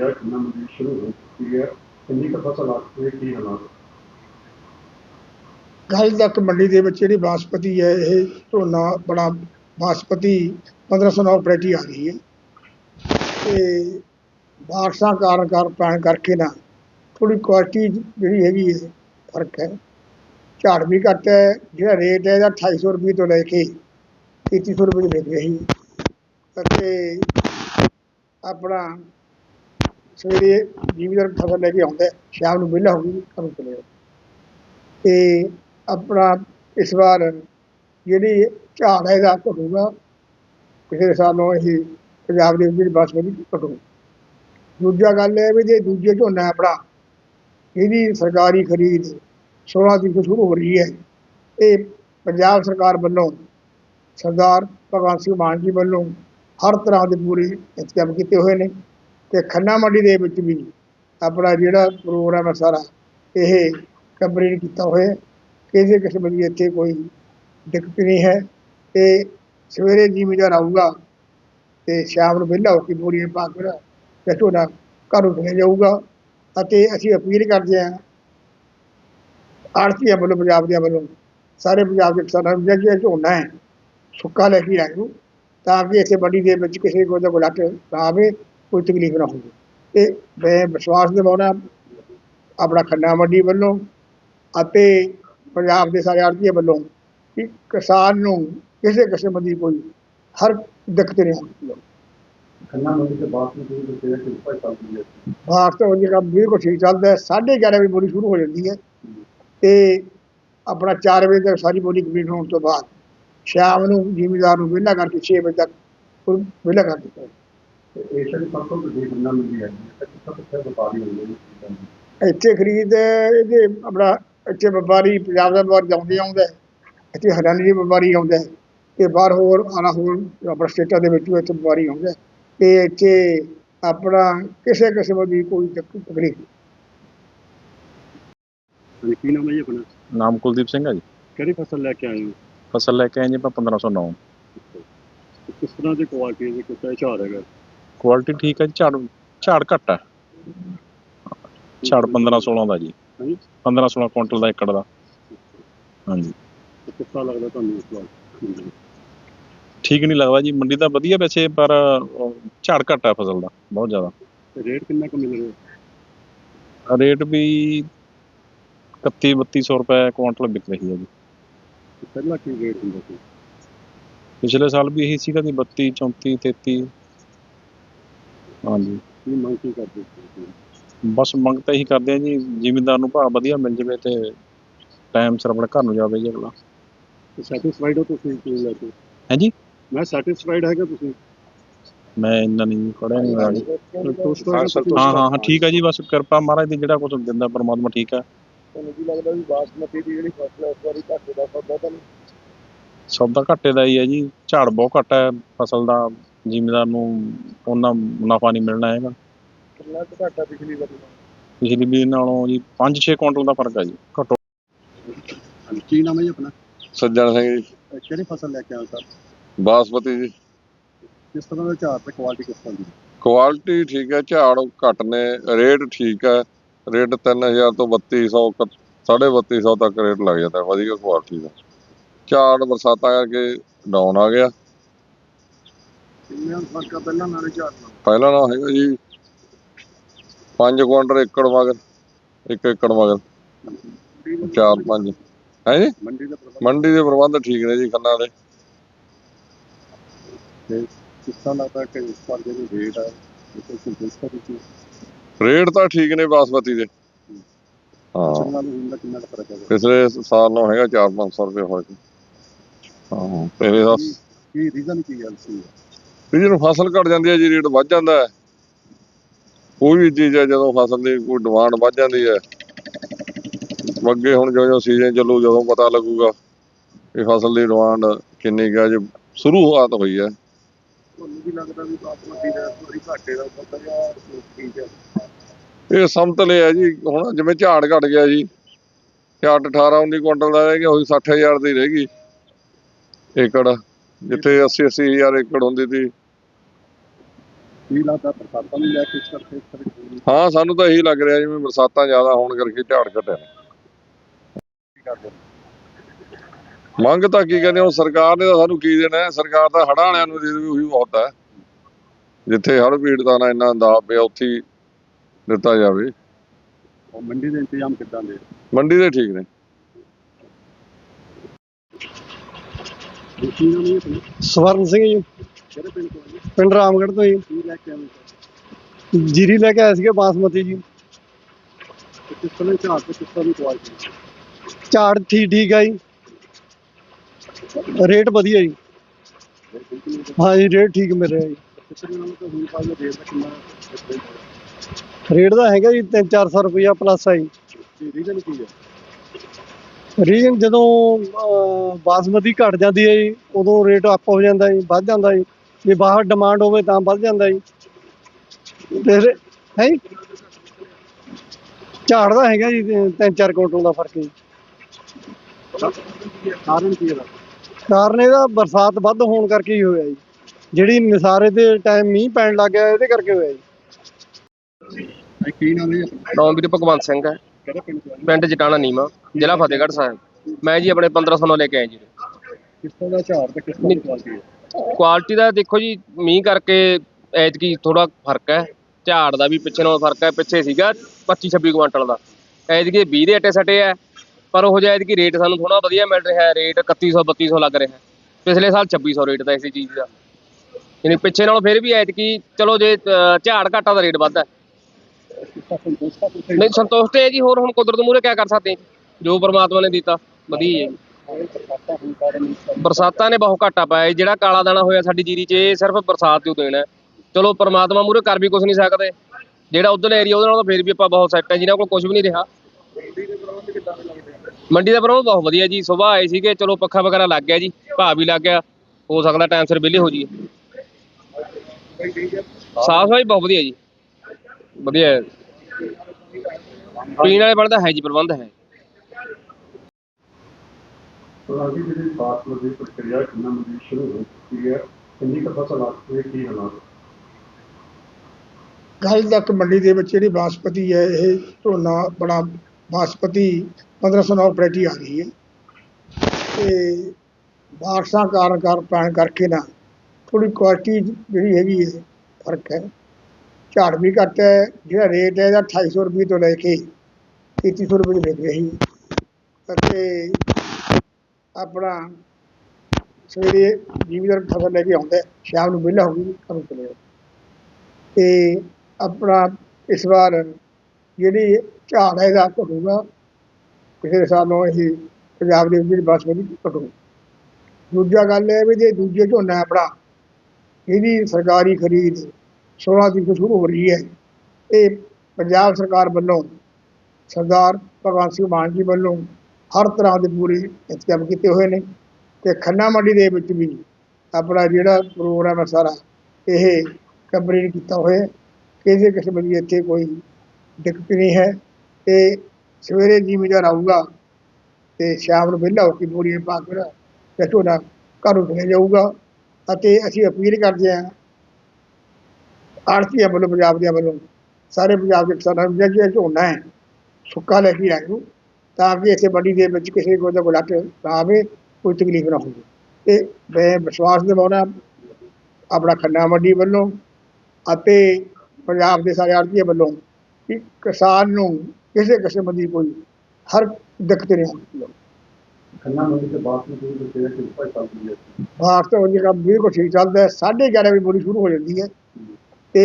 ਬਾਸਮਤੀ ਕਿੰਨਾ ਮੰਦੀ ਸ਼ੁਰੂ ਹੋ ਚੁੱਕੀ ਹੈ, ਕਿੰਨੀ ਕੁ ਫਸਲ ਆ ਚੁੱਕੀ ਹੈ, ਕੀ ਹਾਲਾਤ ਕੱਲ੍ਹ ਤੱਕ ਮੰਡੀ ਦੇ ਵਿੱਚ ਜਿਹੜੀ ਬਾਸਪਤੀ ਹੈ, ਇਹ ਝੋਨਾ ਬੜਾ ਬਾਸਪਤੀ 1509 ਵੈਰਾਈਟੀ ਆ ਰਹੀ ਹੈ। ਤੇ ਬਾਰਿਸ਼ਾਂ ਕਾਰਨ ਕਰ, ਪੈਣ ਕਰਕੇ ਨਾ ਥੋੜੀ ਕੁਆਲਿਟੀ ਜਿਹੜੀ ਹੈਗੀ ਹੈ, ਫ਼ਰਕ ਹੈ। ਝਾੜ ਵੀ ਘੱਟ ਹੈ, ਜਿਹੜਾ ਰੇਟ ਹੈ, ਇਹਦਾ 2800 ਰੁਪਏ ਤੋਂ ਲੈ ਕੇ 3300 ਰੁਪਏ ਦੇ ਵਿਕ ਰਹੀ ਅਤੇ ਆਪਣਾ ਸਵੇਰੇ ਜੀਵੀਦਾਰ ਫਸਲ ਲੈ ਕੇ ਆਉਂਦਾ, ਸ਼ਾਮ ਨੂੰ ਵਿਹਲਾ ਹੋ ਕੇ ਕੰਮ ਚਲੇ ਜਾਂਦਾ। ਤੇ ਆਪਣਾ ਇਸ ਵਾਰ ਜਿਹੜੀ ਝਾੜ ਹੈ ਇਹਦਾ ਘਟੂਗਾ, ਪਿਛਲੇ ਸਾਲ ਨਾਲੋਂ ਇਹ ਪੰਜਾਬ ਦੇ ਵਿੱਚ ਜਿਹੜੀ ਬਾਸਮਤੀ ਘਟੂ। ਦੂਜਾ ਗੱਲ ਹੈ ਵੀ ਜੇ ਦੂਜੇ ਝੋਨਾ ਆਪਣਾ ਇਹਦੀ ਸਰਕਾਰੀ ਖਰੀਦ 16 ਤਰੀਕ ਤੋਂ ਸ਼ੁਰੂ ਹੋ ਰਹੀ ਹੈ, ਇਹ ਪੰਜਾਬ ਸਰਕਾਰ ਵੱਲੋਂ ਸਰਦਾਰ ਭਗਵੰਤ ਸਿੰਘ ਮਾਨ ਜੀ ਵੱਲੋਂ ਹਰ ਤਰ੍ਹਾਂ ਦੇ ਪੂਰੇ ਇੰਤਜ਼ਾਮ ਕੀਤੇ ਹੋਏ ਨੇ। ਤੇ ਖੰਨਾ ਮੰਡੀ ਦੇ ਵਿੱਚ ਵੀ ਆਪਣਾ ਜਿਹੜਾ ਪ੍ਰੋਗਰਾਮ ਹੈ ਸਾਰਾ, ਇਹ ਕੰਪਲੀਟ ਕੀਤਾ ਹੋਇਆ ਕਿਸੇ ਕਿਸਮ ਦੀ ਇੱਥੇ ਕੋਈ ਦਿੱਕਤ ਨਹੀਂ ਹੈ। ਤੇ ਸਵੇਰੇ ਜ਼ਿਮੀਦਾਰ ਆਊਗਾ ਤੇ ਸ਼ਾਮ ਨੂੰ ਵਿਹਲਾ ਹੋ ਕੇ ਬੋਰੀਆਂ ਪਾ ਕੇ ਤੇ ਝੋਨਾ ਘਰੋਂ ਚਲੇ ਜਾਊਗਾ ਅਤੇ ਅਸੀਂ ਅਪੀਲ ਕਰਦੇ ਹਾਂ ਆੜਤੀਆਂ ਵੱਲੋਂ, ਪੰਜਾਬ ਦੇ ਵੱਲੋਂ, ਸਾਰੇ ਪੰਜਾਬ ਦੇ ਕਿਸਾਨਾਂ ਨੂੰ, ਜਿਹੜਾ ਝੋਨਾ ਹੈ ਸੁੱਕਾ ਲੈ ਕੇ ਆਇਓ ਤਾਂ ਕਿ ਇੱਥੇ ਮੰਡੀ ਦੇ ਵਿੱਚ ਕਿਸੇ ਕੋਲ ਦਾ ਗੁਲਾਟ ਨਾ ਆਵੇ। ਕੋਈ ਤਕਲੀਫ ਨਾ ਹੋਵੇ। ਤੇ ਮੈਂ ਵਿਸ਼ਵਾਸ ਦਿਵਾਉਣਾ ਆਪਣਾ ਖੰਨਾ ਮੰਡੀ ਵੱਲੋਂ ਅਤੇ ਪੰਜਾਬ ਦੇ ਸਾਰੇ ਆੜਤੀਆਂ ਵੱਲੋਂ ਕਿ ਕਿਸਾਨ ਨੂੰ ਕਿਸੇ ਕਿਸਮ ਦੀ ਕੋਈ ਹਰ ਦਿੱਕਤ ਨਹੀਂ ਆਉਂਦੀ। ਖੰਨਾ ਮੰਡੀ ਦੀ ਤੋਂ ਇਹ ਕੰਮ ਬਿਲਕੁਲ ਠੀਕ ਚੱਲਦਾ ਹੈ। ਸਾਢੇ ਗਿਆਰਾਂ ਵਜੇ ਬੋਲੀ ਸ਼ੁਰੂ ਹੋ ਜਾਂਦੀ ਹੈ ਤੇ ਆਪਣਾ 4 ਵਜੇ ਤੱਕ ਸਾਰੀ ਬੋਲੀ ਕੰਪਲੀਟ ਹੋਣ ਤੋਂ ਬਾਅਦ ਸ਼ਾਮ ਨੂੰ ਜ਼ਿਮੀਦਾਰ ਨੂੰ ਵਿਹਲਾ ਕਰਕੇ 6 ਵਜੇ ਤੱਕ ਵਿਹਲਾ ਕਰ ਦਿੱਤਾ ਏਸ਼ੀਆ ਦੀ ਸਭ ਤੋਂ ਵੱਡੀ ਖੰਨਾ ਮੰਡੀ ਹੈ ਜੀ। ਕਿੱਥੇ ਕਿੱਥੇ ਵਪਾਰੀ ਹੁੰਦੇ ਨੇ ਇੱਥੇ ਖਰੀਦ ਇਹਦੇ ਆਪਣਾ ਇੱਥੇ ਵਪਾਰੀ ਪੰਜਾਬ ਦਾ ਵਪਾਰੀ ਆਉਂਦੇ ਆਉਂਦਾ ਹੈ। ਇੱਥੇ ਹਰਿਆਣੇ ਦੇ ਵਪਾਰੀ ਆਉਂਦਾ ਹੈ ਤੇ ਬਾਹਰ ਹੋਰ ਆਣਾ ਹੋਰ ਆਪਣਾ ਸਟੇਟਾਂ ਦੇ ਵਿੱਚ ਵੀ ਇੱਥੇ ਵਪਾਰੀ ਆਉਂਦਾ ਹੈ ਤੇ ਇੱਥੇ ਆਪਣਾ ਕਿਸੇ ਕਿਸਮ ਦੀ ਕੋਈ ਤਕ- ਤਕਲੀਫ ਨਹੀਂ। ਕੀ ਨਾਮ ਹੈ ਜੀ ਆਪਣਾ? ਨਾਮ ਕੁਲਦੀਪ ਸਿੰਘ ਹੈ ਜੀ। ਕਿਹੜੀ ਫਸਲ ਲੈ ਕੇ ਆਏ ਹੋ? ਫਸਲ ਲੈ ਕੇ ਆਏ ਜੀ ਆਪਾਂ 1509 ਕਿਸ ਤਰ੍ਹਾਂ ਦੀ ਕੁਆਲਿਟੀ ਦੀ ਕਿਸ ਤਰ੍ਹਾਂ ਝਾੜ ਹੈਗਾ? ਕੁਆਲਿਟੀ ਠੀਕ ਹੈ ਜੀ ਝਾੜ ਝਾੜ ਘੱਟ ਹੈ। ਝਾੜ 15 16 ਦਾ ਜੀ। ਹਾਂਜੀ। 15 16 ਕੁਇੰਟਲ ਦਾ ਏਕੜ ਦਾ। ਹਾਂਜੀ। ਤਰ੍ਹਾਂ ਲੱਗਦਾ ਤੁਹਾਨੂੰ ਇਸ ਵਾਰ? ਠੀਕ ਨਹੀਂ ਲੱਗਦਾ ਜੀ ਮੰਡੀ ਤਾਂ ਵਧੀਆ ਵੈਸੇ ਪਰ ਝਾੜ ਘੱਟ ਹੈ ਫਸਲ ਦਾ ਬਹੁਤ ਜ਼ਿਆਦਾ। ਰੇਟ ਕਿੰਨਾ ਕੁ ਮਿਲ ਰਿਹਾ? ਰੇਟ ਵੀ 31 3200 ਰੁਪਏ ਕੁਇੰਟਲ ਵਿਕ ਰਹੀ ਹੈ ਜੀ। ਪਹਿਲਾਂ ਕੀ ਰੇਟ ਹੁੰਦਾ ਸੀ? ਪਿਛਲੇ ਸਾਲ ਵੀ ਇਹੀ ਸੀਗਾ ਜੀ 32 34 33 ਹਾਂਜੀ। ਕੀ ਮੰਗ ਕੀ ਕਰਦੇ ਸੀ ਬਸ ਮੰਗ ਤਾਂ ਇਹੀ ਕਰਦੇ ਆ ਜੀ ਜ਼ਿਮੀਂਦਾਰ ਨੂੰ ਭਾਅ ਵਧੀਆ ਮਿਲ ਜਾਵੇ ਤੇ ਟਾਈਮ ਸਿਰ ਆਪਣੇ ਘਰ ਨੂੰ ਜਾਵੇ ਜੀ ਅਗਲਾ। ਸੈਟੀਸਫਾਈਡ ਹੋ ਤੁਸੀਂ ਕੀ ਲੈ ਕੇ? ਹਾਂਜੀ? ਮੈਂ ਸੈਟੀਸਫਾਈਡ ਹੈਗਾ ਤੁਸੀਂ? ਮੈਂ ਇੰਨਾ ਨਹੀਂ ਪੜਿਆ ਨਹੀਂ ਜੀ ਸੰਤੁਸ਼ਟ ਹੋ? ਹਾਂ ਹਾਂ ਹਾਂ ਠੀਕ ਹੈ ਜੀ ਬਸ ਕਿਰਪਾ ਮਹਾਰਾਜ ਦੀ ਜਿਹੜਾ ਕੁਝ ਦਿੰਦਾ ਪਰਮਾਤਮਾ ਠੀਕ ਹੈ ਤੁਹਾਨੂੰ ਕੀ ਲੱਗਦਾ ਵੀ ਬਾਸਮਤੀ ਦੀ ਜਿਹੜੀ ਫਸਲ ਹੈ ਇਸ ਵਾਰੀ ਘਾਟੇ ਦਾ ਸੌਦਾ ਤਾਂ ਸੌਦਾ ਘਾਟੇ ਦਾ ਹੀ ਹੈ ਜੀ ਝਾੜ ਬਹੁਤ ਘੱਟ ਹੈ ਫਸਲ ਦਾ। ਜ਼ਿਮੀਂਦਾਰ ਨੂੰ ਉਹਨਾਂ ਮੁਨਾਫਾ ਨਹੀਂ ਮਿਲਣਾ ਹੈਗਾ। ਕਿੰਨਾ ਕੁ ਘਾਟਾ ਪਿਛਲੀ ਵਾਰੀ? ਨਾਲੋਂ? ਪਿਛਲੀ ਵੀ ਨਾਲੋਂ ਜੀ 5-6 ਕੁਇੰਟਲ ਦਾ ਫ਼ਰਕ ਹੈ ਜੀ ਘੱਟੋ। ਹਾਂਜੀ ਕੀ ਨਾਮ ਹੈ ਜੀ ਆਪਣਾ? ਸੱਜਣ ਸਿੰਘ ਜੀ। ਕਿਹੜੀ ਫਸਲ ਲੈ ਕੇ ਆਏ ਸਰ? ਬਾਸਮਤੀ ਜੀ। ਕਿਸ ਤਰ੍ਹਾਂ ਦਾ ਝਾੜ ਤੇ ਕੁਆਲਿਟੀ ਕਿਸ ਤਰ੍ਹਾਂ ਦੀ? ਕੁਆਲਿਟੀ ਠੀਕ ਹੈ ਝਾੜ ਘੱਟ ਨੇ ਰੇਟ ਠੀਕ ਹੈ। ਰੇਟ 3000 ਤੋਂ 3200 ਕ- ਸਾਢੇ 3200 ਤੱਕ ਰੇਟ ਲੱਗ ਜਾਂਦਾ ਵਧੀਆ ਕੁਆਲਿਟੀ ਦਾ। ਝਾੜ ਬਰਸਾਤਾਂ ਕਰਕੇ ਡਾਊਨ ਆ ਗਿਆ। ਕਿੰਨੇ ਫ਼ਰਕ ਆ? ਪਹਿਲਾਂ ਨਾਲੇ ਝਾੜ ਨਾਲ ਪਹਿਲਾਂ ਨਾ ਹੈਗਾ ਜੀ 5 ਕੁਇੰਟਲ ਏਕੜ ਮਗਰ ਇੱਕ ਏਕੜ ਮਗਰ। ਚਾਰ ਪੰਜ। ਹੈ ਜੀ? ਮੰਡੀ ਦਾ ਪ੍ਰਬੰਧ। ਮੰਡੀ ਦੇ ਪ੍ਰਬੰਧ ਠੀਕ ਨੇ ਜੀ ਖੰਨਾ ਦੇ। ਕਿਸ ਤਰ੍ਹਾਂ ਲੱਗਦਾ ਕਿ ਇਸ ਵਾਰ ਜਿਹੜੀ ਰੇਟ ਹੈ ਇਹ ਕੋਈ ਸੰਤੁਸ਼ਟ ਹੈ ਤੁਸੀਂ ਰੇਟ ਤਾਂ ਠੀਕ ਨੇ ਬਾਸਮਤੀ ਦੇ। ਹਾਂ। ਚੰਗਾ ਨੂੰ ਹੁੰਦਾ ਕਿੰਨਾ ਕੁ ਫ਼ਰਕ ਹੈ ਪਿਛਲੇ ਸਾਲ ਨੂੰ ਹੈਗਾ 4-500 ਰੁਪਏ ਫ਼ਰਕ। ਹਾਂ ਪਹਿਲੇ ਦਾ ਕੀ ਰੀਜ਼ਨ ਕੀ ਹੈ ਸੀ ਵੀ ਜਦੋਂ ਫਸਲ ਘਟ ਜਾਂਦੀ ਹੈ ਜੀ ਰੇਟ ਵੱਧ ਜਾਂਦਾ ਹੈ। ਕੋਈ ਵੀ ਚੀਜ਼ ਹੈ ਜਦੋਂ ਫਸਲ ਦੀ ਕੋਈ ਡਿਮਾਂਡ ਵੱਧ ਜਾਂਦੀ ਹੈ। ਅੱਗੇ ਹੁਣ ਜਿਉਂ ਜਿਉਂ ਸੀਜ਼ਨ ਚੱਲੂ ਜਦੋਂ ਪਤਾ ਲੱਗੂਗਾ ਵੀ ਫਸਲ ਦੀ ਡਿਮਾਂਡ ਕਿੰਨੀ ਕੁ ਹੈ ਜੇ ਸ਼ੁਰੂਆਤ ਹੋਈ ਹੈ। ਤੁਹਾਨੂੰ ਕੀ ਲੱਗਦਾ ਵੀ ਬਾਸਮਤੀ ਦਾ ਇਸ ਵਾਰੀ ਘਾਟੇ ਦਾ ਪਤਾ ਜਾਂ ਠੀਕ ਹੈ? ਇਹ ਸਮਤਲੇ ਹੈ ਜੀ ਹੁਣ ਜਿਵੇਂ ਝਾੜ ਘਟ ਗਿਆ ਜੀ ਝਾੜ 18 19 ਕੁਇੰਟਲ ਦਾ ਰਹਿ ਗਿਆ ਉਹੀ 60000 ਦੀ ਰਹਿ ਗਈ। ਏਕੜ ਜਿੱਥੇ 80 80000 ਏਕੜ ਹੁੰਦੀ ਸੀ। ਕੀ ਲੱਗਦਾ ਬਰਸਾਤਾਂ ਨੂੰ ਲੈ ਕੇ ਇਸ ਕਰਕੇ ਇਸ ਤਰ੍ਹਾਂ ਦੀ ਹਾਂ ਸਾਨੂੰ ਤਾਂ ਇਹੀ ਲੱਗ ਰਿਹਾ ਜਿਵੇਂ ਬਰਸਾਤਾਂ ਜ਼ਿਆਦਾ ਹੋਣ ਕਰਕੇ ਝਾੜ ਘਟਿਆ। ਕੀ ਕਰਦੇ ਮੰਗ ਤਾਂ ਕੀ ਕਹਿੰਦੇ ਉਹ ਸਰਕਾਰ ਨੇ ਤਾਂ ਸਾਨੂੰ ਕੀ ਦੇਣਾ ਹੈ? ਸਰਕਾਰ ਤਾਂ ਹੜ੍ਹਾਂ ਵਾਲਿਆਂ ਨੂੰ ਦੇ ਦੇਵੇ ਉਹੀ ਬਹੁਤ ਹੈ। ਜਿੱਥੇ ਹੜ੍ਹ ਪੀੜਤਾਂ ਦਾ ਇੰਨਾ ਅੰਦਾਜ਼ ਪਿਆ ਉੱਥੇ ਹੀ ਦਿੱਤਾ ਜਾਵੇ। ਉਹ ਮੰਡੀ ਦੇ ਇੰਤਜ਼ਾਮ ਕਿੱਦਾਂ ਦੇ? ਮੰਡੀ ਦੇ ਠੀਕ ਨੇ। ਕੀ ਨਾਮ ਹੈ ਆਪਣਾ? ਸਵਰਨ ਸਿੰਘ ਜੀ। ਕਿਹੜੇ ਪਿੰਡ ਤੋਂ ਜੀ? ਪਿੰਡ ਰਾਮਗੜ੍ਹ ਤੋਂ ਜੀ। ਕੀ ਲੈ ਕੇ ਆਏ ਜੀਰੀ ਲੈ ਕੇ ਆਏ ਸੀਗੇ ਬਾਸਮਤੀ ਜੀ। ਤੇ ਕਿਸ ਤਰ੍ਹਾਂ ਝਾੜ ਤੇ ਕਿਸ ਤਰ੍ਹਾਂ ਦੀ ਕੁਆਲਿਟੀ ਝਾੜ ਠੀਕ ਠੀਕ ਆ ਜੀ। ਰੇਟ ਵਧੀਆ ਜੀ ਹਾਂ ਜੀ ਰੇਟ ਠੀਕ ਮਿਲ ਰਿਹਾ ਜੀ। ਕਿਸ ਤਰ੍ਹਾਂ ਤਾਂ ਹੁਣ ਪਾ ਜੋ ਦਾ ਕਿੰਨਾ ਰੇਟ ਦਾ ਹੈਗਾ ਜੀ 3-400 ਰੁਪਇਆ ਪਲੱਸ ਆ ਜੀ। ਰੀਜਨ ਕੀ ਹੈ ਰੀਜਨ ਜਦੋਂ ਅਹ, ਬਾਸਮਤੀ ਘਟ ਜਾਂਦੀ ਹੈ ਜੀ ਉਦੋਂ ਰੇਟ ਅਪ ਹੋ ਜਾਂਦਾ ਜੀ ਵੱਧ ਜਾਂਦਾ ਜੀ। ਜੇ ਬਾਹਰ ਡਿਮਾਂਡ ਹੋਵੇ ਤਾਂ ਵੱਧ ਜਾਂਦਾ ਜੀ। ਤੇ ਹੈ ਜੀ? ਝਾੜ ਦਾ ਹੈਗਾ ਜੀ 3-4 ਕੁਇੰਟਲ ਦਾ ਫ਼ਰਕ ਜੀ। ਕਾਰਨ ਕੀ ਹੈ? ਕਾਰਨ ਇਹਦਾ ਬਰਸਾਤ ਵੱਧ ਹੋਣ ਕਰਕੇ ਹੀ ਹੋਇਆ ਜੀ। ਜਿਹੜੀ ਨਿਸਾਰੇ ਦੇ ਟਾਈਮ ਮੀਂਹ ਪੈਣ ਲੱਗ ਗਿਆ ਇਹਦੇ ਕਰਕੇ ਹੋਇਆ ਜੀ। ਇਹ ਕੀ ਨਾਮ ਹੈ ਆਪਣਾ? ਨਾਮ ਵੀਰੇ ਭਗਵੰਤ ਸਿੰਘ ਹੈ। ਪਿੰਡ ਜਟਾਣਾ ਨੀਮਾ ਜ਼ਿਲ੍ਹਾ ਫਤਿਹਗੜ੍ਹ ਸਾਹਿਬ। ਮੈਂ ਜੀ ਆਪਣੇ 1500 ਨੂੰ ਲੈ ਕੇ ਆਇਆ ਜੀ। ਕਿਸ ਤਰ੍ਹਾਂ ਦਾ ਝਾੜ ਤੇ ਕਿਸ ਤਰ੍ਹਾਂ ਦੀ ਕੁਆਲਿਟੀ ਹੈ? ਕੁਆਲਿਟੀ ਦਾ ਦੇਖੋ ਜੀ, ਮੀਂਹ ਕਰਕੇ ਐਤਕੀ ਥੋੜਾ ਫ਼ਰਕ ਹੈ। ਝਾੜ ਦਾ ਵੀ ਪਿੱਛੇ ਨਾਲੋਂ ਫ਼ਰਕ ਹੈ, ਪਿੱਛੇ ਸੀਗਾ 25 26 ਕੁਇੰਟਲ ਦਾ। ਐਤਕੀ 20 ਦੇ ਅੱਟੇ ਸੱਟੇ ਹੈ, ਪਰ ਉਹ ਜਿਹਾ ਐਤਕੀ ਰੇਟ ਸਾਨੂੰ ਥੋੜਾ ਵਧੀਆ ਮਿਲ ਰਿਹਾ ਹੈ, ਰੇਟ 3100 3200 ਲੱਗ ਰਿਹਾ ਪਿਛਲੇ ਸਾਲ 2600 ਰੇਟ ਦਾ ਇਸੇ ਚੀਜ਼ ਦਾ। ਯਾਨੀ ਪਿੱਛੇ ਨਾਲੋਂ ਫਿਰ ਵੀ ਐਤਕੀ ਚਲੋ ਜੇ ਝਾੜ ਘਾਟਾ ਦਾ ਰੇਟ ਵੱਧ ਹੈ। ਕਿਸ ਨਹੀਂ, ਸੰਤੋਸ਼ ਤੇ ਜੀ, ਹੋਰ ਹੁਣ ਕੁਦਰਤ ਮੂਹਰੇ ਕਿਆ ਕਰ ਸਕਦੇ ਜੋ? ਪਰਮਾਤਮਾ ਨੇ ਦਿੱਤਾ, ਵਧੀਆ ਹੈ ਬਰਸਾਤਾਂ ਨੇ ਬਹੁਤ ਘਾਟਾ ਪਾਇਆ ਜੀ। ਜਿਹੜਾ ਕਾਲਾ ਦਾਣਾ ਹੋਇਆ ਸਾਡੀ ਜੀਰੀ 'ਚ, ਇਹ ਸਿਰਫ ਬਰਸਾਤ ਤੋਂ ਦੇਣਾ ਹੈ। ਚਲੋ ਪ੍ਰਮਾਤਮਾ ਮੂਹਰੇ ਕਰ ਵੀ ਕੁਝ ਨਹੀਂ ਸਕਦੇ। ਜਿਹੜਾ ਉਧਰ ਏਰੀਆ ਉਹਦੇ ਨਾਲੋਂ ਫਿਰ ਵੀ ਆਪਾਂ ਬਹੁਤ ਸੈੱਟ ਹੈ ਜਿਨ੍ਹਾਂ ਕੋਲ ਕੁਝ ਵੀ ਨਹੀਂ ਰਿਹਾ। ਮੰਡੀ ਦਾ ਪ੍ਰਬੰਧ ਬਹੁਤ ਵਧੀਆ ਜੀ। ਸਵੇਰ ਆਏ ਸੀਗੇ, ਚਲੋ ਪੱਖਾ ਵਗੈਰਾ ਲੱਗ ਗਿਆ ਜੀ, ਭਾਅ ਵੀ ਲੱਗ ਗਿਆ। ਹੋ ਸਕਦਾ ਟਾਈਮ ਸਿਰ ਵਿਹਲੇ ਹੋ ਜੀ ਸਾਫ਼ ਸਫ਼ਾਈ ਬਹੁਤ ਵਧੀਆ ਜੀ। ਵਧੀਆ ਹੈ। ਪੀਣ ਵਾਲੇ ਬਣਦਾ ਹੈ ਜੀ, ਪ੍ਰਬੰਧ ਹੈ। ਤੁਹਾਡੀ ਜਿਹੜੀ ਬਾਸਮਤੀ ਦੀ ਪ੍ਰਕਿਰਿਆ ਕਿੰਨਾ ਮੰਦੀ ਸ਼ੁਰੂ ਹੋ ਚੁੱਕੀ ਹੈ, ਕਿੰਨੀ ਕੁ ਫਸਲ ਆ ਚੁੱਕੀ ਹੈ ਕੀ ਹਾਲਾਤ ਕੱਲ ਤੱਕ ਮੰਡੀ ਦੇ ਵਿੱਚ ਜਿਹੜੀ ਬਾਸਪਤੀ ਹੈ, ਇਹ ਝੋਨਾ ਬੜਾ ਬਾਸਪਤੀ 1509 ਵੈਰਾਈਟੀ ਆ ਰਹੀ ਹੈ। ਤੇ ਬਾਰਿਸ਼ਾਂ ਕਾਰਨ ਕਰ, ਪੈਣ ਕਰਕੇ ਨਾ ਥੋੜੀ ਕੁਆਲਿਟੀ ਜਿਹੜੀ ਹੈਗੀ ਹੈ, ਫ਼ਰਕ ਹੈ। ਝਾੜ ਵੀ ਘੱਟ ਹੈ, ਜਿਹੜਾ ਰੇਟ ਹੈ, ਇਹਦਾ 2800 ਰੁਪਏ ਤੋਂ ਲੈ ਕੇ 3300 ਰੁਪਏ ਦੇ ਵਿਕ ਰਹੀ ਅਤੇ ਆਪਣਾ ਸਵੇਰੇ ਜੀਵਨ ਫਸਲ ਲੈ ਕੇ ਆਉਂਦਾ ਸ਼ਾਮ ਨੂੰ ਵਿਹਲਾ ਹੋ ਕੇ ਘਰੋਂ ਚਲੇ ਜਾਂਦਾ ਤੇ ਆਪਣਾ ਇਸ ਵਾਰ ਜਿਹੜੀ ਝਾੜ ਹੈ ਇਹਦਾ ਘਟੂਗਾ, ਪਿਛਲੇ ਸਾਲੋਂ ਇਹ ਪੰਜਾਬ ਦੇ ਵਿੱਚ ਜਿਹੜੀ ਬਾਸਮਤੀ ਘਟੂ। ਦੂਜਾ ਗੱਲ ਹੈ ਵੀ ਜੇ ਦੂਜੇ ਝੋਨਾ ਹੈ ਆਪਣਾ ਇਹਦੀ ਸਰਕਾਰੀ ਖਰੀਦ 16 ਤਰੀਕ ਤੋਂ ਸ਼ੁਰੂ ਹੋ ਰਹੀ ਹੈ, ਇਹ ਪੰਜਾਬ ਸਰਕਾਰ ਵੱਲੋਂ ਸਰਦਾਰ ਭਗਵੰਤ ਸਿੰਘ ਮਾਨ ਜੀ ਵੱਲੋਂ ਹਰ ਤਰ੍ਹਾਂ ਦੇ ਪੂਰੇ ਇੰਤਜ਼ਾਮ ਕੀਤੇ ਹੋਏ ਨੇ ਤੇ ਖੰਨਾ ਮੰਡੀ ਦੇ ਵਿੱਚ ਵੀ ਆਪਣਾ ਜਿਹੜਾ ਪ੍ਰੋਗਰਾਮ ਹੈ ਸਾਰਾ, ਇਹ ਕੰਪਲੀਟ ਕੀਤਾ ਹੋਇਆ ਕਿਸੇ ਕਿਸਮ ਦੀ ਇੱਥੇ ਕੋਈ ਦਿੱਕਤ ਨਹੀਂ ਹੈ ਤੇ ਸਵੇਰੇ ਜ਼ਿਮੀਦਾਰ ਆਊਗਾ ਤੇ ਸ਼ਾਮ ਨੂੰ ਵਿਹਲਾ ਹੋ ਕੇ ਬੋਰੀਆਂ ਪਾ ਕੇ ਤੇ ਝੋਨਾ ਘਰੋਂ ਚਲੇ ਜਾਊਗਾ ਅਤੇ ਅਸੀਂ ਅਪੀਲ ਕਰਦੇ ਹਾਂ ਆੜਤੀਆਂ ਵੱਲੋਂ, ਪੰਜਾਬ ਦੇ ਵੱਲੋਂ, ਸਾਰੇ ਪੰਜਾਬ ਦੇ ਕਿਸਾਨਾਂ ਨੂੰ, ਜਿਹੜਾ ਝੋਨਾ ਹੈ ਸੁੱਕਾ ਲੈ ਕੇ ਆਇਓ ਤਾਂ ਕਿ ਇੱਥੇ ਮੰਡੀ ਦੇ ਵਿੱਚ ਕਿਸੇ ਕੋਈ ਦਾ ਕੋਈ ਲੱਟ ਨਾ ਆਵੇ ਕੋਈ ਤਕਲੀਫ ਨਾ ਹੋਵੇ। ਤੇ ਮੈਂ ਵਿਸ਼ਵਾਸ ਦਿਵਾਉਣਾ ਆਪਣਾ ਖੰਨਾ ਮੰਡੀ ਵੱਲੋਂ ਅਤੇ ਪੰਜਾਬ ਦੇ ਸਾਰੇ ਆੜਤੀਆਂ ਵੱਲੋਂ ਕਿ ਕਿਸਾਨ ਨੂੰ ਕਿਸੇ ਕਿਸਮ ਦੀ ਕੋਈ ਹਰ ਦਿੱਕਤ ਨਹੀਂ ਆਉਂਦੀ। ਖੰਨਾ ਮੰਡੀ ਤੇ ਬਾਸਮਤੀ ਦੀ ਪ੍ਰਕਿਰਿਆ ਕਿਸ ਤਰ੍ਹਾਂ ਚੱਲਦੀ ਹੈ। ਬਾਹਰ ਤੋਂ ਉਹ ਕੰਮ ਬਿਲਕੁਲ ਠੀਕ ਚੱਲਦਾ ਹੈ। ਸਾਢੇ ਗਿਆਰਾਂ ਵਜੇ ਬੋਲੀ ਸ਼ੁਰੂ ਹੋ ਜਾਂਦੀ ਹੈ। ਤੇ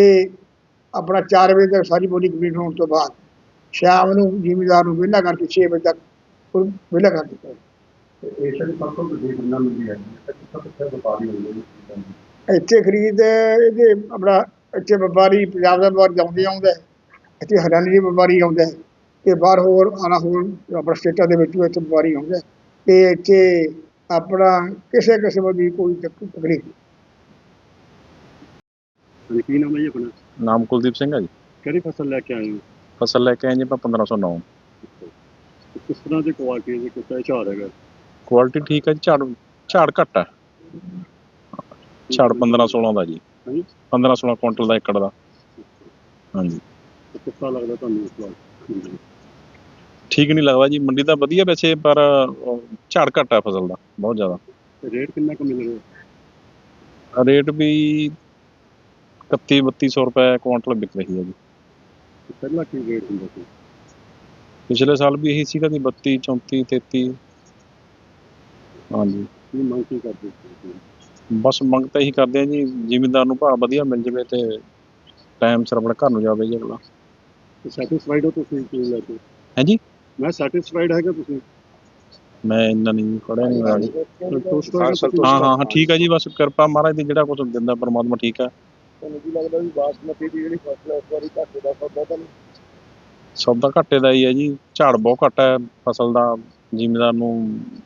ਆਪਣਾ 4 ਵਜੇ ਤੱਕ ਸਾਰੀ ਬੋਲੀ ਕੰਪਲੀਟ ਹੋਣ ਤੋਂ ਬਾਅਦ ਸ਼ਾਮ ਨੂੰ ਜ਼ਿਮੀਦਾਰ ਨੂੰ ਵਿਹਲਾ ਕਰਕੇ 6 ਵਜੇ ਤੱਕ ਵਿਹਲਾ ਕਰ ਦਿੱਤਾ। ਏਸ਼ੀਆ ਦੀ ਸਭ ਤੋਂ ਵੱਡੀ ਗੰਨਾ ਮੰਡੀ ਹੈ ਜੀ ਕਿੱਥੇ ਕਿੱਥੇ ਵਪਾਰੀ ਹੁੰਦੇ ਨੇ ਇੱਥੇ ਖਰੀਦ ਇਹਦੇ ਆਪਣਾ ਇੱਥੇ ਵਪਾਰੀ ਪੰਜਾਬ ਦਾ ਵਪਾਰੀ ਆਉਂਦੇ। ਇੱਥੇ ਹਰਿਆਣੇ ਦੇ ਵਪਾਰੀ ਆਉਂਦਾ ਤੇ ਬਾਹਰ ਹੋਰ ਆਣਾ ਹੋਰ ਆਪਣਾ ਸਟੇਟਾਂ ਦੇ ਵਿੱਚ ਵੀ ਇੱਥੇ ਵਪਾਰੀ ਆਉਂਦਾ ਤੇ ਇੱਥੇ ਆਪਣਾ ਕਿਸੇ ਕਿਸਮ ਦੀ ਕੋਈ ਤਕ- ਤਕਲੀਫ ਨਹੀਂ। ਕੀ ਨਾਮ ਹੈ ਜੀ ਆਪਣਾ? ਨਾਮ ਕੁਲਦੀਪ ਸਿੰਘ ਹੈ ਜੀ। ਕਿਹੜੀ ਫਸਲ ਲੈ ਕੇ ਆਏ ਹੋ? ਫਸਲ ਲੈ ਕੇ ਆਏ ਜੀ ਆਪਾਂ 1509 ਤੇ ਕਿਸ ਤਰ੍ਹਾਂ ਦੀ ਕੁਆਲਿਟੀ ਦਾ ਝਾੜ ਹੈਗਾ? ਕੁਆਲਿਟੀ ਠੀਕ ਹੈ ਜੀ ਝਾੜ ਝਾੜ ਘੱਟ ਹੈ। ਝਾੜ 15 16 ਦਾ ਜੀ। ਹਾਂਜੀ। 15 16 ਕੁਇੰਟਲ ਦਾ ਏਕੜ ਦਾ। ਹਾਂਜੀ। ਕਿਸ ਲੱਗਦਾ ਤੁਹਾਨੂੰ ਇਸ ਵਾਰ? ਠੀਕ ਨਹੀਂ ਲੱਗਦਾ ਜੀ ਮੰਡੀ ਤਾਂ ਵਧੀਆ ਵੈਸੇ ਪਰ ਝਾੜ ਘੱਟ ਹੈ ਫਸਲ ਦਾ ਬਹੁਤ ਜ਼ਿਆਦਾ। ਰੇਟ ਕਿੰਨਾ ਕੁ ਮਿਲ ਰਿਹਾ? ਰੇਟ ਵੀ 31 3200 ਰੁਪਏ ਕੁਇੰਟਲ ਵਿਕ ਰਹੀ ਹੈ ਜੀ। ਪਹਿਲਾਂ ਕੀ ਰੇਟ ਹੁੰਦਾ ਸੀ? ਪਿਛਲੇ ਸਾਲ ਵੀ ਇਹੀ ਸੀਗਾ ਜੀ 32 34 33 ਹਾਂਜੀ। ਕੀ ਮੰਗ ਕੀ ਕਰਦੇ ਸੀ ਬਸ ਮੰਗ ਤਾਂ ਇਹੀ ਕਰਦੇ ਆ ਜੀ ਜ਼ਿਮੀਂਦਾਰ ਨੂੰ ਭਾਅ ਵਧੀਆ ਮਿਲ ਜਵੇ ਤੇ ਟਾਈਮ ਸਿਰ ਆਪਣੇ ਘਰ ਨੂੰ ਜਾਵੇ ਜੀ ਅਗਲਾ। ਸੈਟੀਸਫਾਈਡ ਹੋ ਤੁਸੀਂ ਕੀ ਲੈ ਕੇ? ਹਾਂਜੀ ਮੈਂ ਸੈਟੀਸਫਾਈਡ ਹੈਗਾ ਤੁਸੀਂ? ਮੈਂ ਇੰਨਾ ਨਹੀਂ ਪੜਿਆ ਨਹੀਂ? ਹਾਂ ਹਾਂ ਹਾਂ ਠੀਕ ਹੈ ਜੀ ਬਸ ਕਿਰਪਾ ਮਹਾਰਾਜ ਦੀ ਜਿਹੜਾ ਕੁਝ ਦਿੰਦਾ ਪਰਮਾਤਮਾ ਠੀਕ ਹੈ ਤੁਹਾਨੂੰ ਕੀ ਲੱਗਦਾ ਵੀ ਬਾਸਮਤੀ ਦੀ ਜਿਹੜੀ ਫਸਲ ਹੈ ਇਸ ਵਾਰੀ ਘਾਟੇ ਦਾ ਸੌਦਾ ਤਾਂ ਨਹੀਂ। ਸੌਦਾ ਘਾਟੇ ਦਾ ਹੀ ਹੈ ਜੀ। ਝਾੜ ਬਹੁਤ ਘੱਟ ਹੈ ਫਸਲ ਦਾ ਜ਼ਿਮੀਂਦਾਰ ਨੂੰ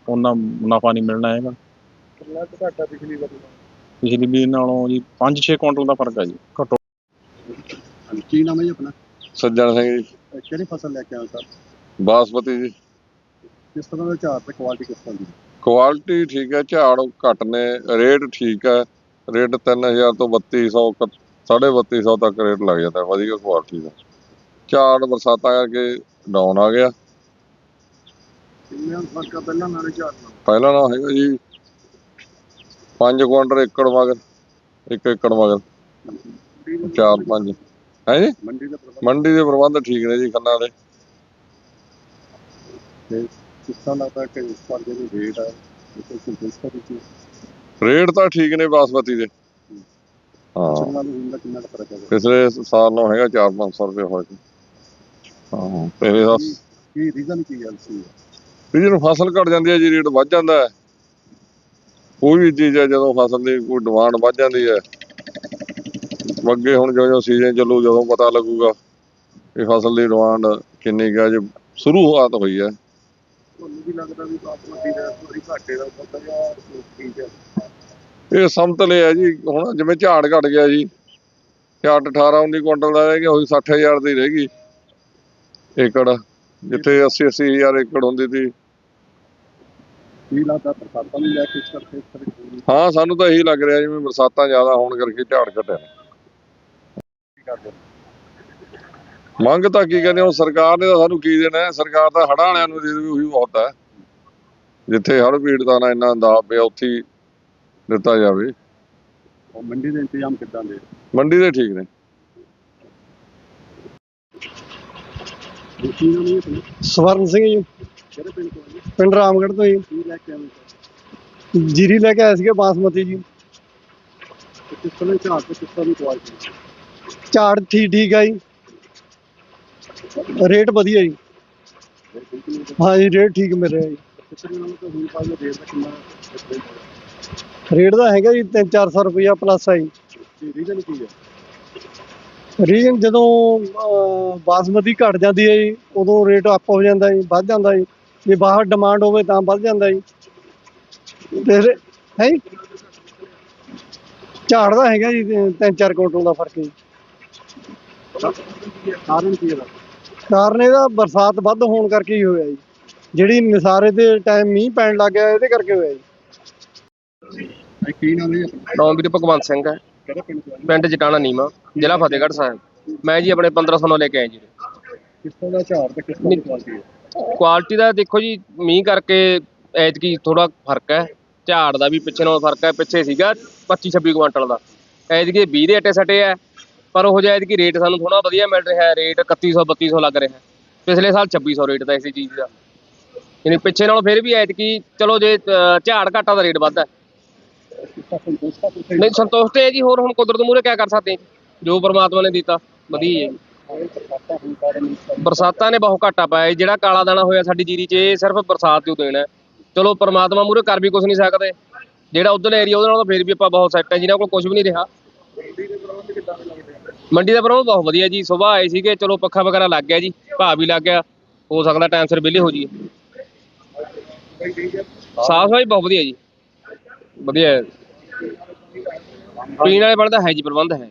ਉਹਨਾਂ ਮੁਨਾਫਾ ਨਹੀਂ ਮਿਲਣਾ ਹੈਗਾ। ਕਿੰਨਾ ਕੁ ਘਾਟਾ ਪਿਛਲੀ ਵਾਰੀ? ਪਿਛਲੀ ਵੀ ਨਾਲੋਂ ਜੀ 5-6 ਕੁਇੰਟਲ ਦਾ ਫ਼ਰਕ ਹੈ ਜੀ ਘੱਟੋ ਨਾਲੋਂ ਕੀ ਨਾਮ ਹੈ ਜੀ ਆਪਣਾ? ਸੱਜਣ ਸਿੰਘ ਜੀ। ਕਿਹੜੀ ਫਸਲ ਲੈ ਕੇ ਆਏ ਸਰ? ਬਾਸਮਤੀ ਜੀ। ਕਿਸ ਤਰ੍ਹਾਂ ਦਾ ਝਾੜ ਤੇ ਕੁਆਲਿਟੀ ਕਿਸ ਤਰ੍ਹਾਂ ਦੀ? ਕੁਆਲਿਟੀ ਠੀਕ ਹੈ ਝਾੜ ਘੱਟ ਨੇ ਰੇਟ ਠੀਕ ਹੈ। ਰੇਟ 3000 ਤੋਂ 3200 ਕ- ਸਾਢੇ 3200 ਤੱਕ ਰੇਟ ਲੱਗ ਜਾਂਦਾ ਵਧੀਆ ਕੁਆਲਿਟੀ ਦਾ। ਝਾੜ ਬਰਸਾਤਾਂ ਕਰਕੇ ਡਾਊਨ ਆ ਗਿਆ। ਕਿੰਨਾ ਫ਼ਰਕ ਆ ਪਹਿਲਾਂ ਨਾਲੇ ਝਾੜ ਨਾਲ ਪਹਿਲਾਂ ਨਾ ਹੈਗਾ ਜੀ 5 ਕੁਇੰਟਲ ਏਕੜ ਮਗਰ ਇੱਕ ਏਕੜ ਮਗਰ। ਮੰਡੀ ਦਾ ਚਾਰ ਪੰਜ ਹੈ ਜੀ? ਮੰਡੀ ਦਾ ਪ੍ਰਬੰਧ? ਦੇ ਠੀਕ ਨੇ ਜੀ ਖੰਨਾ ਦੇ। ਤੇ ਕਿਸ ਤਰ੍ਹਾਂ ਲੱਗਦਾ ਕਿ ਇਸ ਵਾਰ ਜਿਹੜੀ ਰੇਟ ਹੈ ਉਹ ਕੋਈ ਸੰਤੁਸ਼ਟ ਹੈ ਤੁਸੀਂ ਰੇਟ ਤਾਂ ਠੀਕ ਨੇ ਬਾਸਮਤੀ ਦੇ। ਹਾਂ। ਕਿੰਨਾ ਫ਼ਰਕ ਹੈ ਪਿਛਲੇ ਸਾਲ ਨਾਲੋਂ ਹੈਗਾ 4-500 ਰੁਪਏ ਫ਼ਰਕ ਹਾਂ ਪਹਿਲੇ ਦਾ ਕੀ ਰੀਜ਼ਨ ਕੀ ਹੈ ਸੀ ਜਦੋਂ ਫਸਲ ਘਟ ਜਾਂਦੀ ਹੈ ਜੀ ਰੇਟ ਵੱਧ ਜਾਂਦਾ ਹੈ। ਕੋਈ ਵੀ ਚੀਜ਼ ਹੈ ਜਦੋਂ ਫਸਲ ਦੀ ਕੋਈ ਡਿਮਾਂਡ ਵੱਧ ਜਾਂਦੀ ਹੈ। ਅੱਗੇ ਹੁਣ ਜਿਉਂ ਜਿਉਂ ਸੀਜ਼ਨ ਚੱਲੂ ਜਦੋਂ ਪਤਾ ਲੱਗੂਗਾ ਕਿ ਫਸਲ ਦੀ ਡਿਮਾਂਡ ਕਿੰਨੀ ਕੁ ਹੈ ਜੇ ਸ਼ੁਰੂਆਤ ਹੋਈ ਹੈ। ਤੁਹਾਨੂੰ ਵੀ ਲੱਗਦਾ ਵੀ ਬਾਸਮਤੀ ਦਾ ਥੋੜੀ ਘਾਟੇ ਦਾ ਸੌਦਾ ਜਾਂ ਠੀਕ ਹੈ? ਇਹ ਸਮਤਲੇ ਹੈ ਜੀ ਹੁਣ ਜਿਵੇਂ ਝਾੜ ਘਟ ਗਿਆ ਜੀ ਝਾੜ 18 19 ਕੁਇੰਟਲ ਦਾ ਰਹਿ ਗਿਆ ਉਹੀ 60000 ਦੀ ਰਹਿ ਗਈ। ਏਕੜ ਜਿੱਥੇ 80 80000 ਏਕੜ ਹੁੰਦੀ ਸੀ। ਕੀ ਲੱਗਦਾ ਬਰਸਾਤਾਂ ਨੂੰ ਲੈ ਕੇ ਇਸ ਕਰਕੇ ਇਸ ਤਰ੍ਹਾਂ ਕੀ ਹਾਂ ਸਾਨੂੰ ਤਾਂ ਇਹੀ ਲੱਗ ਰਿਹਾ ਜਿਵੇਂ ਬਰਸਾਤਾਂ ਜ਼ਿਆਦਾ ਹੋਣ ਕਰਕੇ ਝਾੜ ਘਟਿਆ। ਮੰਗ ਤਾਂ ਕੀ ਕਹਿੰਦੇ ਹੁਣ ਸਰਕਾਰ ਨੇ ਤਾਂ ਸਾਨੂੰ ਕੀ ਦੇਣਾ ਹੈ? ਸਰਕਾਰ ਤਾਂ ਹੜ੍ਹਾਂ ਵਾਲਿਆਂ ਨੂੰ ਦੇ ਦੇਵੇ ਉਹੀ ਬਹੁਤ ਹੈ। ਜਿੱਥੇ ਹੜ੍ਹ ਪੀੜਤਾਂ ਨਾਲ ਇੰਨਾ ਦਾ ਪਿਆ ਉੱਥੇ ਹੀ ਦਿੱਤਾ ਜਾਵੇ। ਉਹ ਮੰਡੀ ਦੇ ਇੰਤਜ਼ਾਮ ਕਿੱਦਾਂ ਦੇ? ਮੰਡੀ ਦੇ ਠੀਕ ਨੇ। ਸਵਰਨ ਸਿੰਘ ਜੀ। ਪਿੰਡ ਰਾਮਗੜ੍ਹ ਤੋਂ ਜੀ। ਕੀ ਲੈ ਕੇ ਆਏ ਸਰ ਜੀਰੀ ਲੈ ਕੇ ਆਏ ਸੀਗੇ ਬਾਸਮਤੀ ਜੀ। ਕਿਸ ਤਰ੍ਹਾਂ ਝਾੜ ਤੇ ਕਿਸ ਤਰ੍ਹਾਂ ਦੀ ਕੁਆਲਿਟੀ? ਝਾੜ ਠੀਕ ਠੀਕ ਆ ਜੀ। ਰੇਟ ਵਧੀਆ ਜੀ। ਹਾਂ ਰੇਟ ਠੀਕ ਮਿਲ ਰਿਹਾ ਜੀ। ਰੇਟ ਦਾ ਹੈਗਾ ਜੀ 3-400 ਰੁਪਇਆ ਪਲੱਸ ਆ ਜੀ। ਰੀਜ਼ਨ ਕੀ ਹੈ ਰੀਜਨ ਜਦੋਂ ਬਾਸਮਤੀ ਘਟ ਜਾਂਦੀ ਹੈ ਜੀ, ਉਦੋਂ ਰੇਟ ਅਪ ਹੋ ਜਾਂਦਾ ਜੀ, ਵੱਧ ਜਾਂਦਾ ਜੀ। ਜੇ ਬਾਹਰ ਡਿਮਾਂਡ ਹੋਵੇ ਤਾਂ ਵੱਧ ਜਾਂਦਾ ਜੀ। ਤੇ ਹੈ ਝਾੜ ਦਾ ਹੈਗਾ ਜੀ 3-4 ਕੁਇੰਟਲ ਦਾ ਫ਼ਰਕ ਜੀ। ਕਾਰਨ ਕੀ ਹੈ? ਕਾਰਨ ਇਹਦਾ ਬਰਸਾਤ ਵੱਧ ਹੋਣ ਕਰਕੇ ਹੀ ਹੋਇਆ ਜੀ। ਜਿਹੜੀ ਨਿਸਾਰੇ ਦੇ ਟਾਈਮ ਮੀਂਹ ਪੈਣ ਲੱਗ ਗਿਆ ਇਹਦੇ ਕਰਕੇ ਹੋਇਆ ਜੀ। ਇਹ ਕੀ ਨਾਮ ਹੈ ਆਪਣਾ? ਨਾਮ ਵੀਰੇ ਭਗਵੰਤ ਸਿੰਘ ਹੈ। ਕਿਹੜੇ ਪਿੰਡ ਤੋਂ ਆਏ? ਪਿੰਡ ਜਟਾਣਾ ਨੀਮਾ ਜ਼ਿਲ੍ਹਾ ਫਤਿਹਗੜ੍ਹ ਸਾਹਿਬ। ਮੈਂ ਜੀ ਆਪਣੇ 1500 ਨਾਲ ਲੈ ਕੇ ਆਇਆ ਜੀ। ਕਿਸ ਤਰ੍ਹਾਂ ਦਾ ਝਾੜ ਤੇ ਕਿਸ ਤਰ੍ਹਾਂ ਦੀ ਕੁਆਲਿਟੀ ਹੈ? ਕੁਆਲਿਟੀ ਦਾ ਦੇਖੋ ਜੀ ਮੀਂਹ ਕਰਕੇ ਐਤਕੀ ਥੋੜਾ ਫ਼ਰਕ ਹੈ। ਝਾੜ ਦਾ ਵੀ ਪਿੱਛੇ ਨਾਲੋਂ ਫ਼ਰਕ ਹੈ ਪਿੱਛੇ ਸੀਗਾ 25 26 ਕੁਇੰਟਲ ਦਾ। ਐਤਕੀ 20 ਦੇ ਅੱਟੇ ਸੱਟੇ ਹੈ। ਪਰ ਉਹ ਜਿਹਾ ਐਤਕੀ ਰੇਟ ਸਾਨੂੰ ਥੋੜਾ ਵਧੀਆ ਮਿਲ ਰਿਹਾ ਹੈ ਰੇਟ 3100 3200 ਲੱਗ ਰਿਹਾ ਹੈ ਪਿਛਲੇ ਸਾਲ 2600 ਰੇਟ ਦਾ ਇਸੇ ਚੀਜ਼ ਦਾ ਯਾਨੀ ਪਿੱਛੇ ਨਾਲੋਂ ਫਿਰ ਵੀ ਐਤਕੀ ਚਲੋ ਜੇ ਅ, ਝਾੜ ਘਾਟਾ ਦਾ ਰੇਟ ਵੱਧ ਹੈ ਨਹੀਂ ਸੰਤੋਸ਼ ਤੇ ਹੈ ਜੀ ਹੋਰ ਹੁਣ ਕੁਦਰਤ ਮੂਹਰੇ ਕਿਆ ਕਰ ਸਕਦੇ ਹਾਂ ਜੀ? ਜੋ ਪ੍ਰਮਾਤਮਾ ਨੇ ਦਿੱਤਾ ਵਧੀਆ ਹੀ ਹੈ ਜੀ ਬਰਸਾਤਾਂ ਨੇ ਬਹੁਤ ਘਾਟਾ ਪਾਇਆ ਜੀ। ਜਿਹੜਾ ਕਾਲਾ ਦਾਣਾ ਹੋਇਆ ਸਾਡੀ ਜੀਰੀ 'ਚ ਇਹ ਸਿਰਫ ਬਰਸਾਤ ਤੋਂ ਦੇਣਾ ਹੈ। ਚਲੋ ਪਰਮਾਤਮਾ ਮੂਹਰੇ ਕਰ ਵੀ ਕੁਝ ਨਹੀਂ ਸਕਦੇ ਜਿਹੜਾ ਉਧਰ ਏਰੀਆ ਉਹਦੇ ਨਾਲ ਤਾਂ ਫਿਰ ਵੀ ਆਪਾਂ ਬਹੁਤ ਸੈੱਟ ਹੈ ਜਿਨ੍ਹਾਂ ਕੋਲ ਕੁਝ ਵੀ ਨਹੀਂ ਰਿਹਾ ਮੰਡੀ ਦਾ ਪ੍ਰਬੰਧ ਬਹੁਤ ਵਧੀਆ ਜੀ, ਸਵੇਰ ਆਏ ਸੀਗੇ, ਚਲੋ ਪੱਖਾ ਵਗੈਰਾ ਲੱਗ ਗਿਆ ਜੀ, ਭਾਅ ਵੀ ਲੱਗ ਗਿਆ, ਹੋ ਸਕਦਾ ਟਾਈਮ ਸਿਰ ਵਿਹਲੇ ਹੋ ਜੀ ਸਾਫ਼ ਸਫ਼ਾਈ ਬਹੁਤ ਵਧੀਆ ਜੀ। ਵਧੀਆ ਹੈ। ਪੀਣ ਵਾਲੇ ਪਾਣੀ ਦਾ ਹੈ ਜੀ, ਪ੍ਰਬੰਧ ਹੈ।